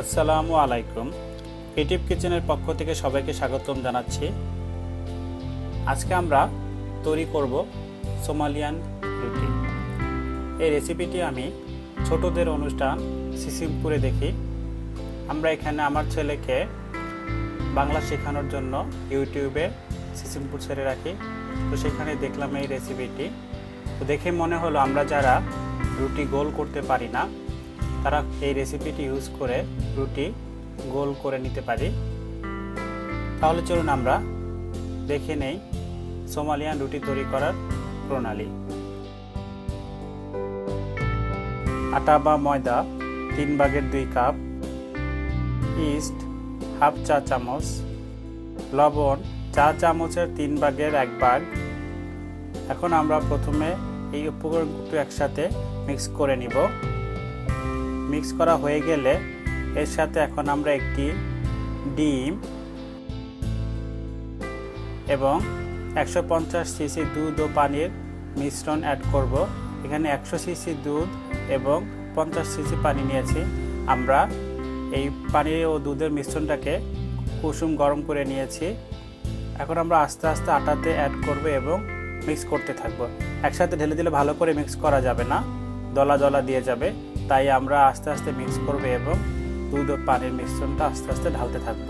আসসালামু আলাইকুম। ক্রিয়েটিভ কিচেনের পক্ষ থেকে সবাইকে স্বাগতম জানাচ্ছি। আজকে আমরা তৈরি করব সোমালিয়ান রুটি। এই রেসিপিটি আমি ছোটদের অনুষ্ঠান সিসিমপুরে দেখি। আমরা এখানে আমার ছেলেকে বাংলা শেখানোর জন্য ইউটিউবে সিসিমপুর ছেড়ে রাখি। তো সেখানে দেখলাম এই রেসিপিটি। তো দেখে মনে হলো আমরা যারা রুটি গোল করতে পারি না তারা এই রেসিপিটি ইউজ করে রুটি গোল করে নিতে পারি। তাহলে চলুন আমরা দেখে নেই সোমালিয়ান রুটি তৈরি করার প্রণালী। আটা বা ময়দা তিন ভাগের দুই কাপ ইস্ট হাফ চা চামচ, লবণ চা চামচের তিন ভাগের এক ভাগ। এখন আমরা প্রথমে এই উপকরণগুলো একসাথে মিক্স করে নিব। মিক্স করা হয়ে গেলে এর সাথে এখন আমরা একটি ডিম এবং একশো পঞ্চাশ সিসি দুধ ও পানির মিশ্রণ অ্যাড করব। এখানে একশো সিসি দুধ এবং পঞ্চাশ সিসি পানি নিয়েছি। আমরা এই পানি ও দুধের মিশ্রণটাকে কুসুম গরম করে নিয়েছি। এখন আমরা আস্তে আস্তে আটাতে অ্যাড করব এবং মিক্স করতে থাকব। একসাথে ঢেলে দিলে ভালো করে মিক্স করা যাবে না। দলা দলা দিয়ে যাবে। তাই আমরা আস্তে আস্তে মিক্স করব এবং দুধ ও পানির মিশ্রণটা আস্তে আস্তে ঢালতে থাকব।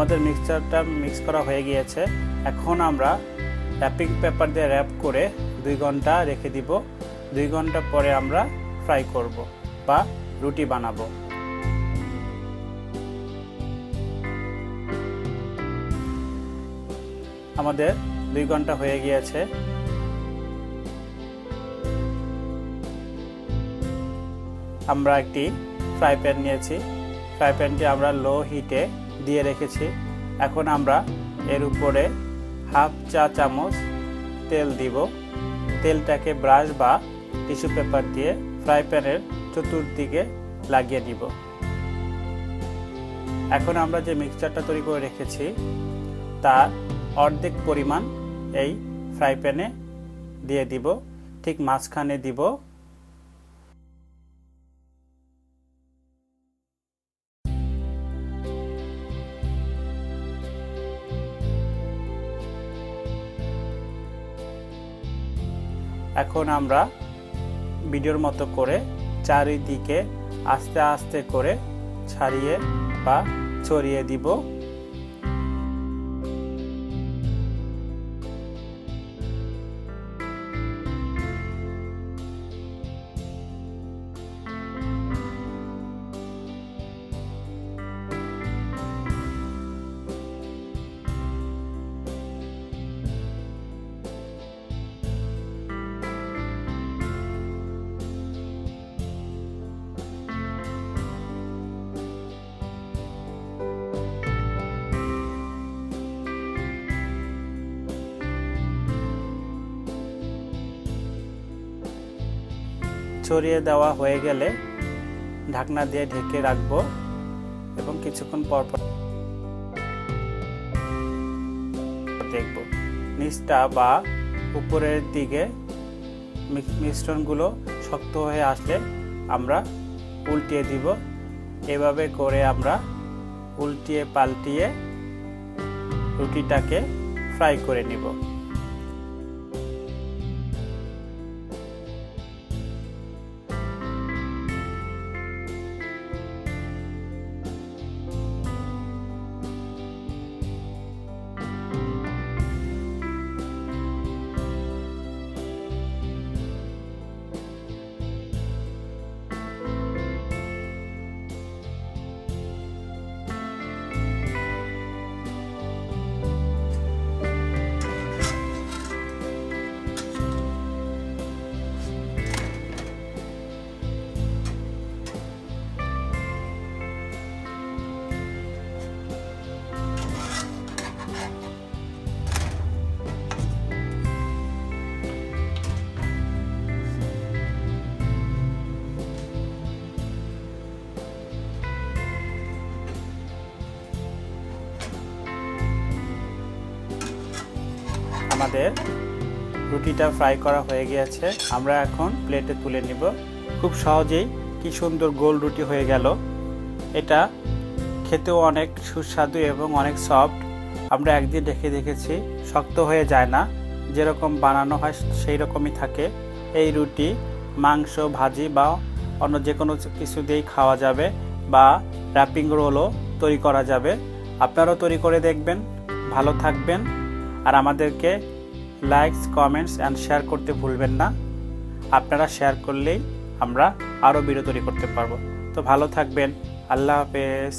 আমাদের মিক্সচারটা মিক্স করা হয়ে গিয়েছে। এখন আমরা র্যাপিং পেপার দিয়ে র্যাপ করে দুই ঘণ্টা রেখে দিব। দুই ঘণ্টা পরে আমরা ফ্রাই করব বা রুটি বানাবো। আমাদের দুই ঘণ্টা হয়ে গিয়েছে। আমরা একটি ফ্রাই প্যান নিয়েছি। ফ্রাই প্যানটি আমরা লো হিটে দিয়ে রেখেছি। এখন আমরা এর উপরে হাফ চা চামচ তেল দিব। তেলটাকে ব্রাশ বা টিস্যু পেপার দিয়ে ফ্রাই প্যানের চতুর্দিকে লাগিয়ে দিব। এখন আমরা যে মিক্সচারটা তৈরি করে রেখেছি, তার অর্ধেক পরিমাণ এই ফ্রাই প্যানে দিয়ে দিব। ঠিক মাঝখানে দিব এখন আমরা ভিডিওর মতো করে চারিদিকে আস্তে আস্তে করে ছাড়িয়ে বা ছড়িয়ে দিব। ছড়িয়ে দেওয়া হয়ে গেলে ঢাকনা দিয়ে ঢেকে রাখব এবং কিছুক্ষণ পর পর দেখব। নিচটা বা উপরের দিকে মিশ্রণগুলো শক্ত হয়ে আসলে আমরা উল্টিয়ে দিব। এভাবে করে আমরা উল্টিয়ে পাল্টিয়ে রুটিটাকে ফ্রাই করে নিব। আমাদের রুটিটা ফ্রাই করা হয়ে গিয়েছে। আমরা এখন প্লেটে তুলে নিব। খুব সহজেই কি সুন্দর গোল রুটি হয়ে গেল। এটা খেতেও অনেক সুস্বাদু এবং অনেক সফট। আমরা একদিন রেখে দেখেছি, শক্ত হয়ে যায় না। যেরকম বানানো হয় সেই রকমই থাকে। এই রুটি, মাংস, ভাজি বা অন্য যে কোনো কিছু দিয়েই খাওয়া যাবে বা র্যাপিং রোলও তৈরি করা যাবে। আপনারাও তৈরি করে দেখবেন। ভালো থাকবেন। আর আমাদেরকে লাইকস কমেন্টস অ্যান্ড শেয়ার করতে ভুলবেন না। আপনারা শেয়ার করলেই আমরা আরও ভিডিও তৈরি করতে পারব। তো ভালো থাকবেন। আল্লাহ হাফেজ।